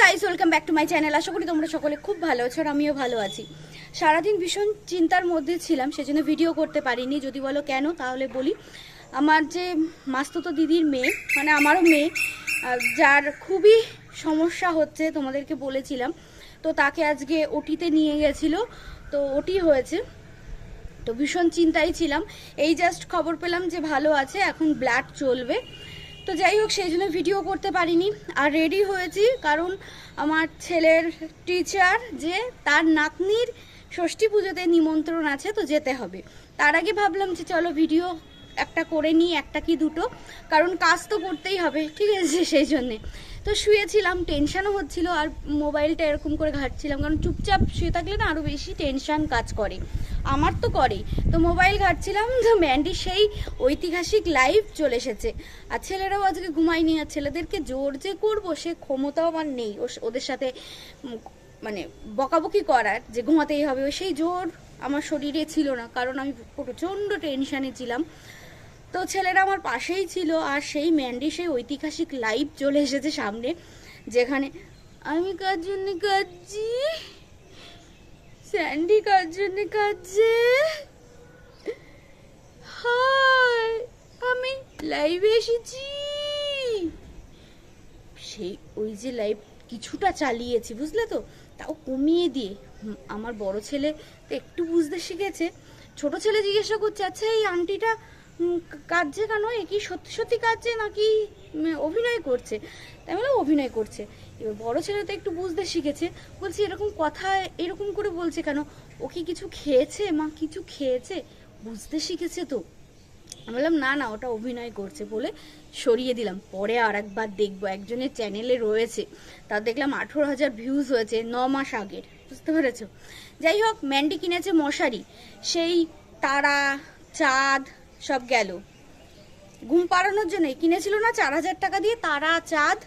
Guys welcome back to my channel আশা করি তোমরা সকলে খুব ভালো আছো আর আমিও ভালো আছি। সারাদিন ভীষণ চিন্তার মধ্যে ছিলাম, সেজন্য ভিডিও করতে পারিনি। যদি বলো কেন, তাহলে বলি। আমার যে মাস্তুতো দিদির মেয়ে মানে আমারও মেয়ে যার খুবই সমস্যা হচ্ছে, তোমাদেরকে বলেছিলাম। তো তাকে আজকে ওটিতে নিয়ে গেছিল, তো ওটি হয়েছে। তো ভীষণ চিন্তায় ছিলাম। এই জাস্ট খবর পেলাম যে ভালো আছে, এখন ব্লাড চলবে। তো যাই হোক, সেই জন্য ভিডিও করতে পারিনি। আর রেডি হয়েছি, কারণ আমার ছেলের টিচার যে তার নাতনির ষষ্ঠী পুজোতে নিমন্ত্রণ আছে, তো যেতে হবে। তার আগে ভাবলাম যে চলো ভিডিও একটা করে নিই, একটা কি দুটো, কারণ কাজ তো করতেই হবে, ঠিক আছে, সেই জন্যে। তো শুয়েছিলাম টেনশনও হচ্ছিল, আর মোবাইলটা এরকম করে ঘাটছিলাম, কারণ চুপচাপ শুয়ে থাকলে না আরও বেশি টেনশন কাজ করে। আমার তো করেই তো মোবাইল ঘাটছিলাম, তো ম্যান্ডি সেই ঐতিহাসিক লাইভ চলে এসেছে। আর ছেলেরাও আজকে ঘুমায়নি, আর ছেলেদেরকে জোর যে করব, সে ক্ষমতাও আমার নেই। ওদের সাথে মানে বকাবকি করার, যে ঘুমাতেই হবে সেই জোর আমার শরীরে ছিল না। কারণ আমি প্রচণ্ড টেনশানে ছিলাম। তো ছেলেরা আমার পাশেই ছিল, আর সেই ম্যান্ডি সেই ঐতিহাসিক লাইভ চলে এসেছে সামনে, যেখানে, আমি কার জন্য কাঁদছি? স্যান্ডি কার জন্য কাঁদছে আমি লাইভে এসেছি। সেই, ওই যে লাইভ কিছুটা চালিয়েছি, বুঝলে তো? তাও কমিয়ে দিয়ে। আমার বড় ছেলে তো একটু বুঝতে শিখেছে। ছোট ছেলে জিজ্ঞাসা করছে আচ্ছা এই আন্টিটা কাঁদছে কেন? এ কি সত্যি সত্যি কাঁদছে নাকি অভিনয় করছে? তাই বলে অভিনয় করছে। এবার বড় ছেলে তো একটু বুঝতে শিখেছে। বলছি, এরকম কথা এরকম করে বলছে কেন? ও কি কিছু খেয়েছে? মা কিছু খেয়েছে? বুঝতে শিখেছে তো। আমি বললাম, না না, ওটা অভিনয় করছে বলে সরিয়ে দিলাম। পরে আর একবার দেখব। একজনের চ্যানেলে রয়েছে। তার দেখলাম আঠেরো হাজার ভিউজ হয়েছে ন মাস আগের। বুঝতে পেরেছ? যাই হোক ম্যান্ডি কিনেছে মশারি। সেই তারা, চাঁদ সব গেল। ঘুম পাড়ানোর জন্য কিনেছিল না চার হাজার টাকা দিয়ে তারা চাঁদ,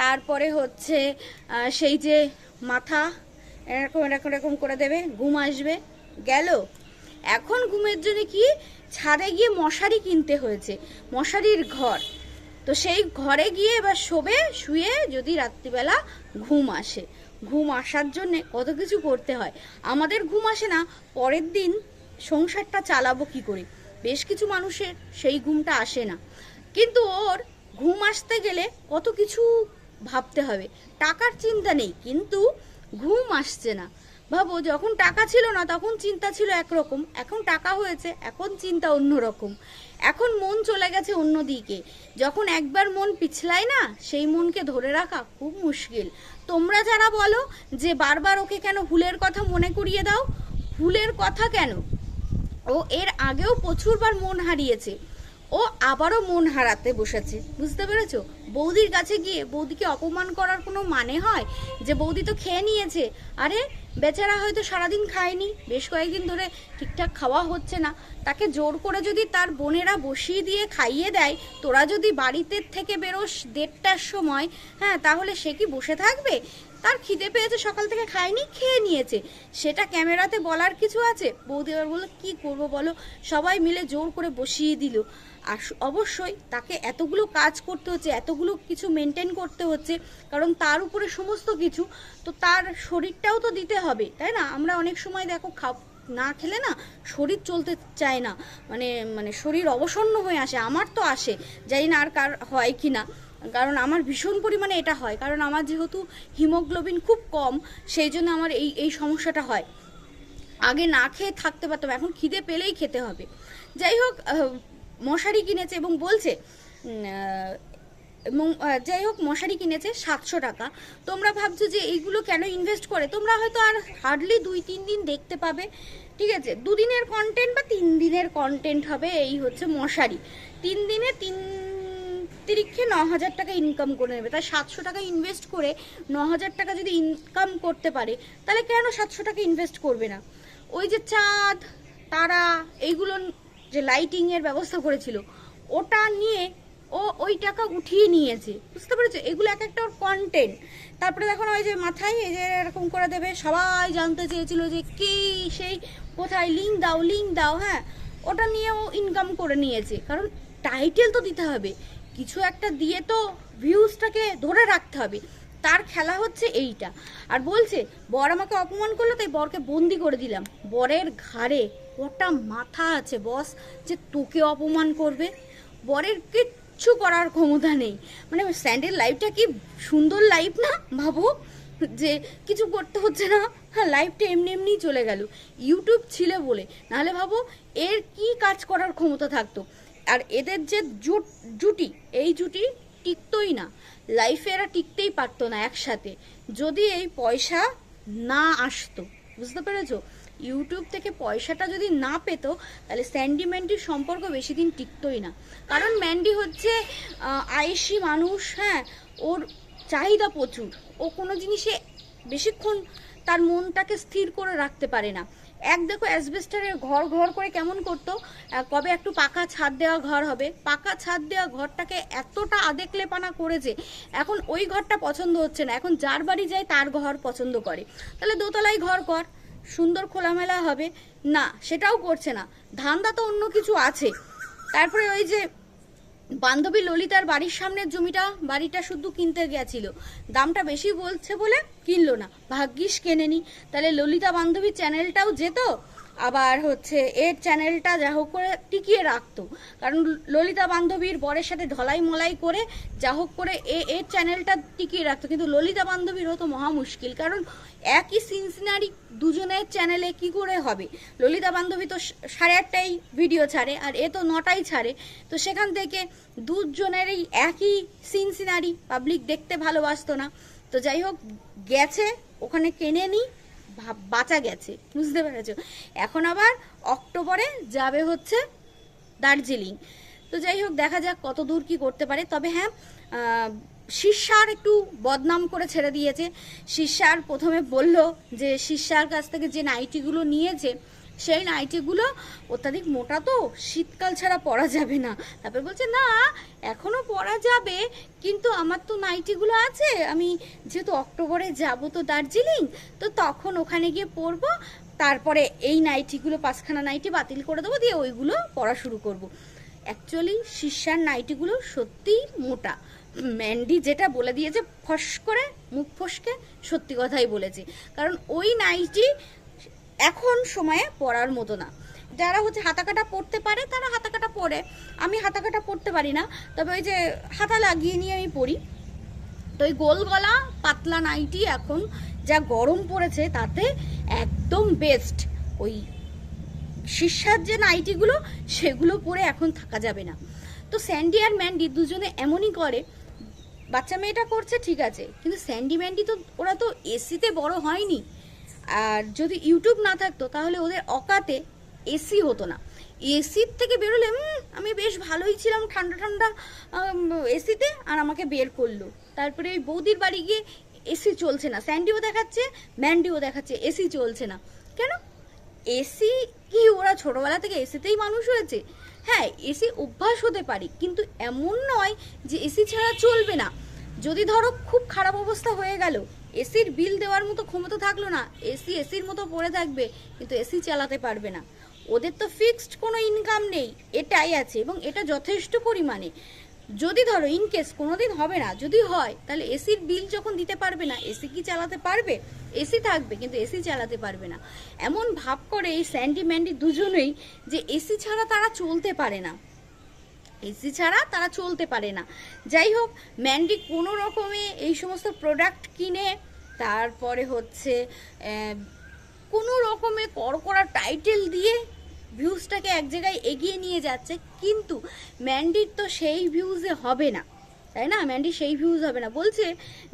তারপরে হচ্ছে সেই যে মাথা, এরকম এরকম এরকম করে দেবে, ঘুম আসবে, গেল। এখন ঘুমের জন্য কি? ছাদে গিয়ে মশারি কিনতে হয়েছে, মশারির ঘর। তো সেই ঘরে গিয়ে এবার শোবে, শুয়ে যদি রাত্রিবেলা ঘুম আসে। ঘুম আসার জন্য কত কিছু করতে হয়। আমাদের ঘুম আসে না, পরের দিন সংসারটা চালাবো কি করে? বেশ কিছু মানুষের সেই ঘুমটা আসে না। কিন্তু ওর ঘুম আসতে গেলে কত কিছু ভাবতে হবে। টাকার চিন্তা নেই, কিন্তু ঘুম আসছে না। ভাবো, যখন টাকা ছিল না, তখন চিন্তা ছিল একরকম। এখন টাকা হয়েছে, এখন চিন্তা অন্যরকম। এখন মন চলে গেছে অন্য দিকে। যখন একবার মন পিছলায় না, সেই মনকে ধরে রাখা খুব মুশকিল। তোমরা যারা বলো যে বারবার ওকে কেন ভুলের কথা মনে করিয়ে দাও ভুলের কথা কেন? ও এর আগেও প্রচুরবার মন হারিয়েছে। ও আবারও মন হারাতে বসেছে। বুঝতে পেরেছ? বৌদির কাছে গিয়ে বৌদিকে অপমান করার কোনো মানে হয়? যে বৌদি তো খেয়ে নিয়েছে। আরে, বেচারা হয়তো সারাদিন খায়নি। বেশ কয়েকদিন ধরে ঠিকঠাক খাওয়া হচ্ছে না। তাকে জোর করে যদি তার বোনেরা বসিয়ে দিয়ে খাইয়ে দেয়, তোরা যদি বাড়িতে থেকে বেরোস দেড়টার সময় হ্যাঁ তাহলে সে কি বসে থাকবে? তার খিদে পেয়েছে, সকাল থেকে খায়নি, খেয়ে নিয়েছে। সেটা ক্যামেরাতে বলার কিছু আছে? বৌদি এবার বলল, কি করব বলো? সবাই মিলে জোর করে বসিয়ে দিল। আর অবশ্যই তাকে এতগুলো কাজ করতে হচ্ছে, এতগুলো কিছু মেনটেন করতে হচ্ছে, কারণ তার উপরে সমস্ত কিছু, তো তার শরীরটাও তো দিতে হবে, তাই না? আমরা অনেক সময় দেখো, খাও না খেলে না, শরীর চলতে চায় না। মানে মানে শরীর অবসন্ন হয়ে আসে, আমার তো আসে, জানি না আর কার হয় কি না কারণ আমার ভীষণ পরিমাণে এটা হয়। কারণ আমার যেহেতু হিমোগ্লোবিন খুব কম, সেই জন্য আমার এই এই সমস্যাটা হয়। আগে না খেয়ে থাকতে পারতাম, এখন খিদে পেলেই খেতে হবে। যাই হোক মশারি কিনেছে এবং বলছে যাই হোক, মশারি কিনেছে সাতশো টাকা। তোমরা ভাবছ যে এইগুলো কেন ইনভেস্ট করে? তোমরা হয়তো আর হার্ডলি দুই, তিন দিন দেখতে পাবে। ঠিক আছে, দুদিনের কন্টেন্ট বা তিন দিনের কন্টেন্ট হবে এই হচ্ছে মশারি। তিন দিনে তিন তিরিক্ষে ন হাজার টাকা ইনকাম করে নেবে। তাই সাতশো টাকা ইনভেস্ট করে ন হাজার টাকা যদি ইনকাম করতে পারে, তাহলে কেন সাতশো টাকা ইনভেস্ট করবে না? ওই যে চাঁদ, তারা, এইগুলো যে লাইটিং এর ব্যবস্থা করেছিল, ওটা নিয়ে ও ওই টাকা উঠিয়ে নিয়েছে। বুঝতে পেরেছ? এগুলো এক একটা ওর কন্টেন্ট তারপরে দেখো ওই যে মাথায়, এই যে এরকম করে দেবে, সবাই জানতে চেয়েছিল যে কি সেই, কোথায় লিঙ্ক দাও লিঙ্ক দাও হ্যাঁ? ওটা নিয়ে ও ইনকাম করে নিয়েছে। কারণ টাইটেল তো দিতে হবে। কিছু একটা দিয়ে তো ভিউজটাকে ধরে রাখতে হবে। তার খেলা হচ্ছে এইটা। আর বলছে, বর আমাকে অপমান করল, তাই বরকে বন্দি করে দিলাম। বরের ঘাড়ে কটা মাথা আছে, বস, যে তোকে অপমান করবে। বরের কিচ্ছু করার ক্ষমতা নেই। মানে স্যান্ডেল লাইফটা কি সুন্দর লাইফ না ভাবো যে কিছু করতে হচ্ছে না। হ্যাঁ লাইফটা এমনি এমনিই চলে গেল। ইউটিউব ছিল বলে। নাহলে ভাবো, এর কি কাজ করার ক্ষমতা থাকতো? আর এদের যে জুট, জুটি, এই জুটি টিকতোই না। লাইফে এরা টিকতেই পারতো না একসাথে। যদি এই পয়সা না আসতো, বুঝতে পেরেছ? ইউটিউব থেকে পয়সাটা যদি না পেত, তাহলে স্যান্ডি ম্যান্ডির সম্পর্ক বেশি দিন টিকতোই না। কারণ ম্যান্ডি হচ্ছে আয়েসি মানুষ হ্যাঁ? ওর চাহিদা প্রচুর। ও কোনো জিনিসে বেশিক্ষণ তার মনটাকে স্থির করে রাখতে পারে না। এক দেখো অ্যাসবেস্টারের ঘর ঘর করে কেমন করতো কবে একটু পাকা ছাদ দেওয়া ঘর হবে। পাকা ছাদ দেওয়া ঘরটাকে এতটা আদেকলে পানা করেছে এখন ওই ঘরটা পছন্দ হচ্ছে না। এখন যার বাড়ি যায় তার ঘর পছন্দ করে। তাহলে দোতলায় ঘর কর, সুন্দর খোলামেলা হবে। না, সেটাও করছে না। ধান্দা তো অন্য কিছু আছে। তারপরে ওই যে বান্ধবী ললিতার বাড়ির সামনের জমিটা, বাড়িটা শুধু কিনতে গেছিল। দামটা বেশি বলছে বলে কিনলো না। ভাগ্যিস কেনেনি। তাহলে ললিতা বান্ধবী চ্যানেলটাও যেত? আবার হচ্ছে এর চ্যানেলটা যা হোক করে টিকিয়ে রাখতো। কারণ ললিতা বান্ধবীর বরের সাথে ঢলাই মলাই করে যা হোক করে এ, এর চ্যানেলটা টিকিয়ে রাখতো। কিন্তু ললিতা বান্ধবীর হতো মহা মুশকিল। কারণ একই সিনসিনারি দুজনের চ্যানেলে কি করে হবে? ললিতা বান্ধবী তো সাড়ে আটটাই ভিডিও ছাড়ে আর এ তো নটাই ছাড়ে। তো সেখান থেকে দুজনেরই একই সিনসিনারি পাবলিক দেখতে ভালোবাসতো না। তো যাই হোক, গেছে, ওখানে কেনে নি। ভা- বাঁচা গেছে, বুঝতে পেরেছ? এখন আবার অক্টোবরে যাবে হচ্ছে দার্জিলিং। তো যাই হোক, দেখা যাক কত দূর কি করতে পারে। তবে হ্যাঁ শিষ্যার একটু বদনাম করে ছেড়ে দিয়েছে। শিষ্যার প্রথমে বলল যে শিষ্যার কাছ থেকে যে নাইটিগুলো নিয়েছে সেই নাইটিগুলো অত্যাধিক মোটা তো, শীতকাল ছাড়া পরা যাবে না। তারপর বলছে, না, এখনও পরা যাবে, কিন্তু আমার তো নাইটিগুলো আছে। আমি যেহেতু অক্টোবরে যাব তো দার্জিলিং, তো তখন ওখানে গিয়ে পরবো। তারপরে এই নাইটিগুলো পাঁচখানা নাইটি বাতিল করে দেবো, দিয়ে ওইগুলো পরা শুরু করব। অ্যাকচুয়ালি শিষ্যার নাইটিগুলো সত্যিই মোটা। ম্যান্ডি যেটা বলে দিয়েছে, ফস করে, মুখ ফসকে, সত্যি কথাই বলেছে। কারণ ওই নাইটি এখন সময়ে পড়ার মতো না। যারা হচ্ছে হাতাকাটা পড়তে পারে, তারা হাতাকাটা পরে আমি হাতাকাটা পড়তে পারি না, তবে ওই যে হাতা লাগিয়ে নিয়ে আমি পড়ি। তো ওই গোল গলা, পাতলা নাইটি এখন যা গরম পড়েছে, তাতে একদম বেস্ট ওই শীর্ষার যে নাইটিগুলো, সেগুলো পরে এখন থাকা যাবে না। তো স্যান্ডি আর ম্যান্ডি দুজনে এমনই করে। বাচ্চা মেয়েটা করছে, ঠিক আছে। কিন্তু স্যান্ডি ম্যান্ডি তো, ওরা তো এসিতে বড় হয়নি। আর যদি ইউটিউব না থাকতো, তাহলে ওদের অকাতে এসি হতো না। এসির থেকে বেরোলে আমি বেশ ভালোই ছিলাম ঠান্ডা ঠান্ডা এসিতে আর আমাকে বের করল। তারপরে ওই বৌদির বাড়ি গিয়ে এসি চলছে না। স্যান্ডিও দেখাচ্ছে, ম্যান্ডিও দেখাচ্ছে এসি চলছে না। কেন? এসি কি ওরা ছোটোবেলা থেকে এসিতেই মানুষ হয়েছে? হ্যাঁ এসি অভ্যাস হতে পারি, কিন্তু এমন নয় যে এসি ছাড়া চলবে না। যদি ধরো খুব খারাপ অবস্থা হয়ে গেল এসির বিল দেওয়ার মতো ক্ষমতা থাকল না। এসি এসির মতো পড়ে থাকবে, কিন্তু এসি চালাতে পারবে না। ওদের তো ফিক্সড কোনো ইনকাম নেই, এটাই আছে এবং এটা যথেষ্ট পরিমাণে। যদি ধরো ইন কেস কোনোদিন হবে না, যদি হয়, তাহলে এসির বিল যখন দিতে পারবে না, এসি কি চালাতে পারবে? এসি থাকবে, কিন্তু এসি চালাতে পারবে না। এমন ভাব করে এই স্যান্ডি ম্যান্ডি দুজনেই যে এসি ছাড়া তারা চলতে পারে না। এসি ছাড়া তারা চলতে পারে না। যাই হোক, ম্যান্ডি কোনো রকমে এই সমস্ত প্রোডাক্ট কিনে, তারপরে হচ্ছে কোনো রকমে করকরা টাইটেল দিয়ে ভিউজটাকে এক জায়গায় এগিয়ে নিয়ে যাচ্ছে, কিন্তু ম্যান্ডির তো সেই ভিউজে হবে না। তাই না? ম্যান্ডি সেই ভিউজ হবে না। বলছে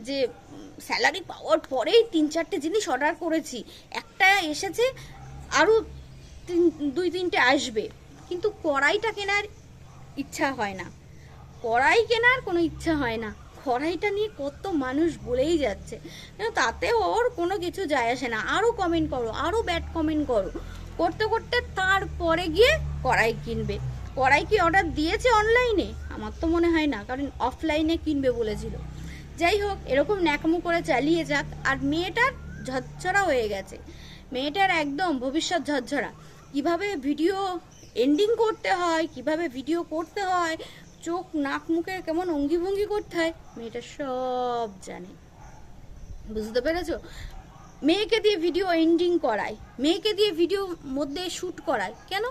যে স্যালারি পাওয়ার পরেই তিন চারটে জিনিস অর্ডার করেছি। একটা এসেছে, আরও তিন, দুই তিনটে আসবে। কিন্তু কড়াইটা কেনার ইচ্ছা হয় না। কড়াই কেনার কোনো ইচ্ছা হয় না। কড়াইটা নিয়ে কত মানুষ বলেই যাচ্ছে। তাতে ওর কোনো কিছু যায় আসে না। আরও কমেন্ট করো আরও ব্যাড কমেন্ট করো। করতে করতে তারপরে গিয়ে কড়াই কিনবে। কড়াই কি অর্ডার দিয়েছে অনলাইনে আমার তো মনে হয় না, কারণ অফলাইনে কিনবে বলেছিল। যাই হোক, এরকম ন্যাকামো করে চালিয়ে যাক। আর মেয়েটার ঝরঝরা হয়ে গেছে। মেয়েটার একদম ভবিষ্যৎ ঝরঝরা। কীভাবে ভিডিও এন্ডিং করতে হয়, কীভাবে ভিডিও করতে হয়, চোখ, নাক, মুখের কেমন অঙ্গি ভঙ্গি করতে হয়, মেয়েটা সব জানে। বুঝতে পেরেছ? মেয়েকে দিয়ে ভিডিও এন্ডিং করায়, মেয়েকে দিয়ে ভিডিও মধ্যে শ্যুট করায়। কেন?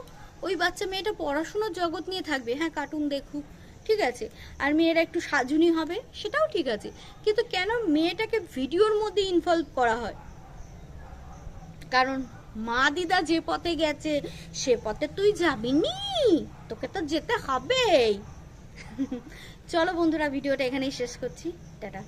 ওই বাচ্চা মেয়েটা পড়াশোনার জগৎ নিয়ে থাকবে। হ্যাঁ কার্টুন দেখুক, ঠিক আছে। আর মেয়েরা একটু সাজুনি হবে, সেটাও ঠিক আছে। কিন্তু কেন মেয়েটাকে ভিডিওর মধ্যে ইনভলভ করা হয়? কারণ মা দিদা যে পথে গেছে, সে পথে তুই যাবি নি? তোকে তো যেতে হবেই। চলো বন্ধুরা, ভিডিওটা এখানেই শেষ করছি। টাটা।